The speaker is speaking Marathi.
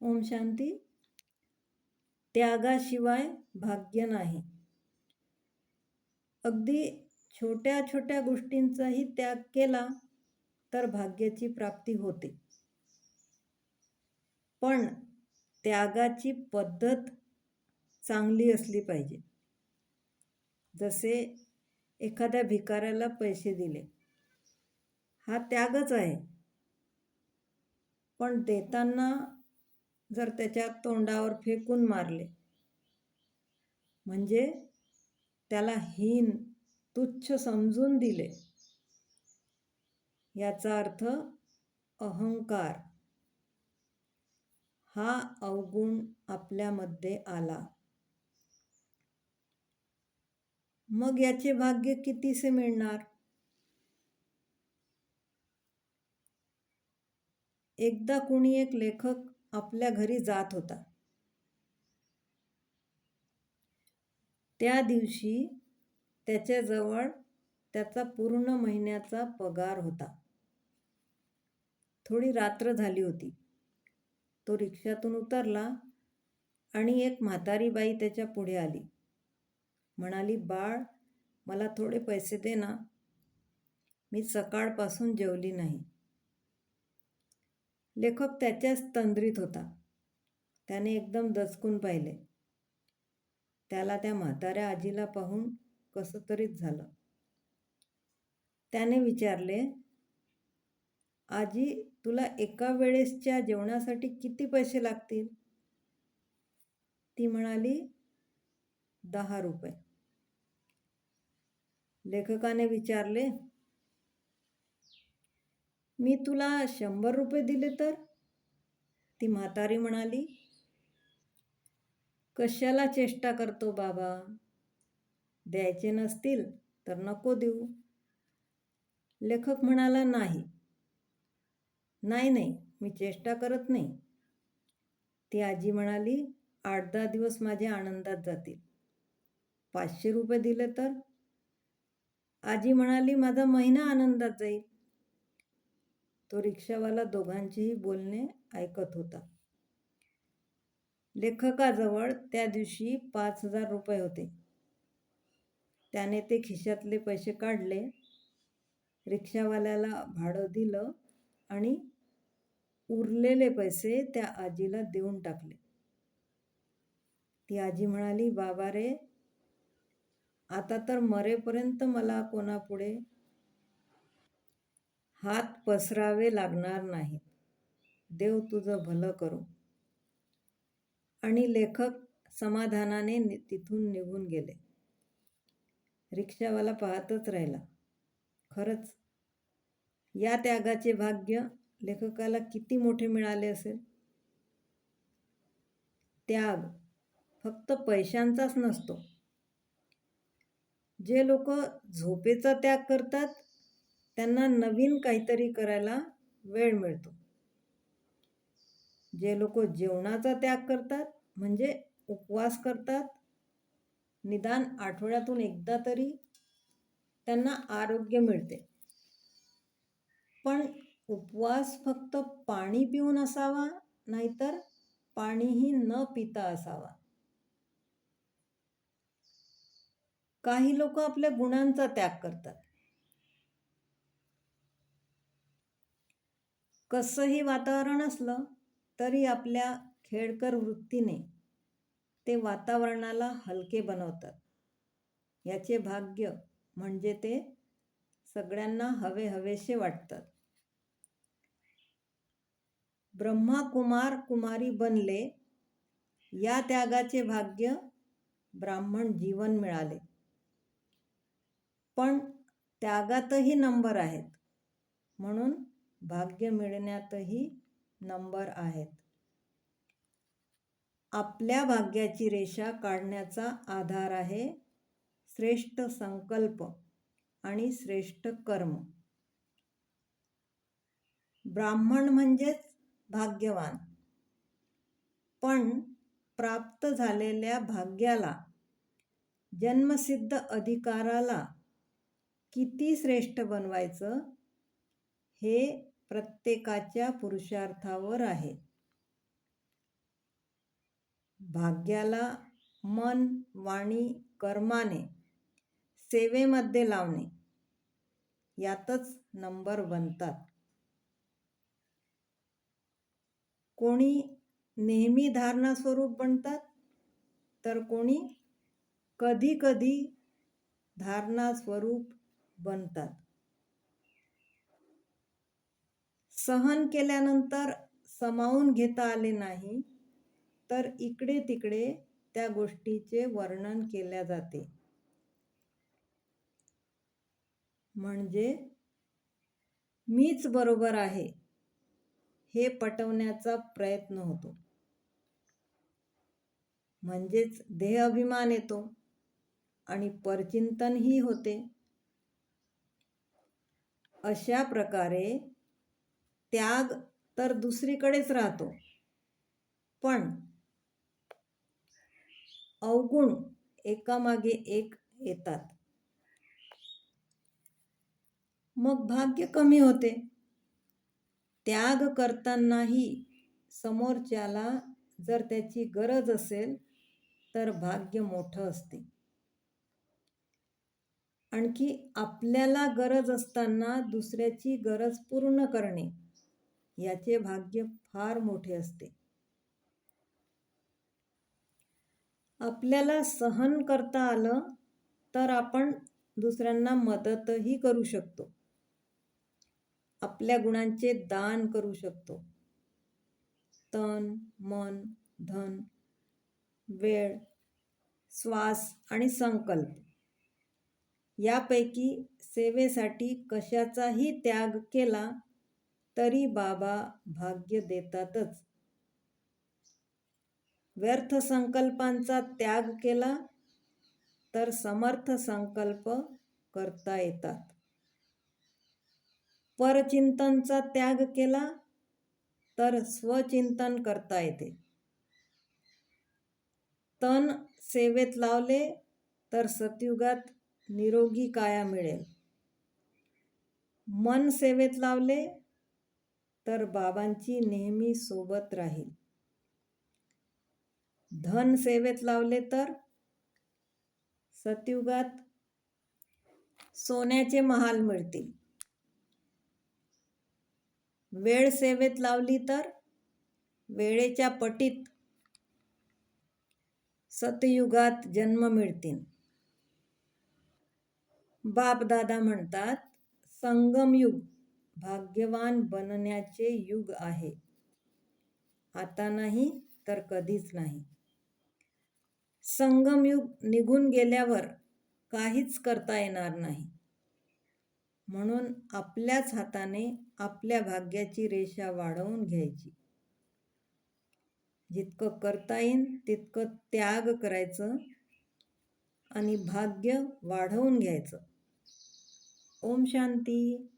ओम शांती. त्यागाशिवाय भाग्य नाही. अगदी छोट्या छोट्या गोष्टींचाही त्याग केला तर भाग्याची प्राप्ती होते. पण त्यागाची पद्धत चांगली असली पाहिजे. जसे एखाद्या भिकाऱ्याला पैसे दिले. हा त्यागच आहे. पण देताना जर त्याच्या तोंडावर फेकून मारले. म्हणजे त्याला हीन तुच्छ समजून दिले. याचा अर्थ अहंकार. हा अवगुण आपल्यामध्ये आला. मग याचे भाग्य कितीसे मिळणार? एकदा कुणी एक लेखक आपल्या घरी जात होता. त्या दिवशी त्याच्याजवळ त्याचा पूर्ण महिन्याचा पगार होता. थोडी रात्र झाली होती. तो रिक्षातून उतरला आणि एक म्हातारी बाई त्याच्या पुढे आली. म्हणाली बाळ मला थोडे पैसे दे ना. मी सकाळपासून जेवली नाही. लेखक त्याच्याच तंद्रीत होता. त्याने एकदम दचकून पाहिले. त्याला त्या म्हाताऱ्या आजीला पाहून कसं तरीच झालं. त्याने विचारले आजी तुला एका वेळेसच्या जेवणासाठी किती पैसे लागतील? ती म्हणाली दहा रुपये. लेखकाने विचारले मी तुला शंभर रुपये दिले तर? ती म्हातारी म्हणाली. कशाला चेष्टा करतो बाबा? द्यायचे नसतील तर नको देऊ. लेखक म्हणाला नाही. नाही नाही मी चेष्टा करत नाही. ती आजी म्हणाली आठ दहा दिवस माझ्या आनंदात जातील. पाचशे रुपये दिले तर? आजी म्हणाली माझा महिना आनंदात जाईल. तो रिक्षावाला दोघांचेही बोलणे ऐकत होता. लेखकाजवळ त्या दिवशी पाच हजार रुपये होते. त्याने ते खिशातले पैसे काढले रिक्षावाल्याला भाडं दिलं आणि उरलेले पैसे त्या आजीला देऊन टाकले. ती आजी म्हणाली बाबा रे आता तर मरेपर्यंत मला कोणापुढे हात पसरावे लागणार नाहीत. देव तुझं भलं करू. आणि लेखक समाधानाने तिथून निघून गेले. रिक्षावाला पाहतच राहिला. खरंच या त्यागाचे भाग्य लेखकाला किती मोठे मिळाले असेल? त्याग फक्त पैशांचाच नसतो. जे लोक झोपेचा त्याग करतात त्यांना नवीन काहीतरी करायला वेळ मिळतो. जे लोक जेवणाचा त्याग करतात म्हणजे उपवास करतात निदान आठवड्यातून एकदा तरी त्यांना आरोग्य मिळते. पण उपवास फक्त पाणी पिऊन असावा नाहीतर पाणीही न पिता असावा. काही लोक आपल्या गुणांचा त्याग करतात. कसंही वातावरण असलं तरी आपल्या खेळकर वृत्तीने ते वातावरणाला हलके बनवतात. याचे भाग्य म्हणजे ते सगळ्यांना हवे हवेसे वाटतात. ब्रह्मा कुमार कुमारी बनले या त्यागाचे भाग्य ब्राह्मण जीवन मिळाले. पण त्यागातही नंबर आहेत. म्हणून भाग्य मिळण्यातही नंबर आहेत. आपल्या भाग्याची रेषा काढण्याचा आधार आहे श्रेष्ठ संकल्प आणि श्रेष्ठ कर्म. ब्राह्मण म्हणजेच भाग्यवान. पण प्राप्त झालेल्या भाग्याला जन्मसिद्ध अधिकाराला किती श्रेष्ठ बनवायचं हे प्रत्येकाच्या पुरुषार्थावर आहे. भाग्याला मन वाणी कर्माने सेवेमध्ये लावणे यातच नंबर बनतात. कोणी नेहमी धारणा स्वरूप बनतात तर कोणी कधी कधी धारणा स्वरूप बनतात. सहन केल्यानंतर समावून घेता आले नाही तर इकडे तिकडे त्या गोष्टीचे वर्णन केल्या जाते. म्हणजे मीच बरोबर आहे हे पटवण्याचा प्रयत्न होतो. म्हणजेच देह अभिमान येतो आणि परचिंतनही होते. अशा प्रकारे त्याग तर दुसरीकडेच राहतो. पण अवगुण एकामागे एक येतात. मग भाग्य कमी होते. त्याग करतानाही समोरच्याला जर त्याची गरज असेल तर भाग्य मोठं असते. आणखी आपल्याला गरज असताना दुसऱ्याची गरज पूर्ण करणे. याचे भाग्य फार मोठे असते. आपल्याला सहन करता आलं तर आपण दुसऱ्यांना मदतही करू शकतो. आपल्या गुणांचे दान करू शकतो. तन मन धन वेळ श्वास आणि संकल्प यापैकी सेवेसाठी कशाचाही त्याग केला तरी बाबा भाग्य देतातच. व्यर्थ संकल्पांचा त्याग केला तर समर्थ संकल्प करता येतात. परचिंतनचा त्याग केला तर स्वचिंतन करता येते. तन सेवेत लावले तर सतयुगात निरोगी काया मिळेल. मन सेवेत लावले तर बाबांची नेहमी सोबत राहील. धन सेवेत लावले तर? सतयुगात सोन्याचे महाल मिळतील. वेळ सेवेत लावली तर? वेळेच्या पटीत सतयुगात जन्म मिळतील. बाप दादा म्हणतात संगमयुग. भाग्यवान बनण्याचे युग आहे. आता नाही तर कधीच नाही. संगमयुग निघून गेल्यावर काहीच करता येणार नाही. म्हणून आपल्याच हाताने आपल्या भाग्याची रेषा वाढवून घ्यायची. जितकं करता येईल तितकं त्याग करायचं आणि भाग्य वाढवून घ्यायचं. ओम शांती.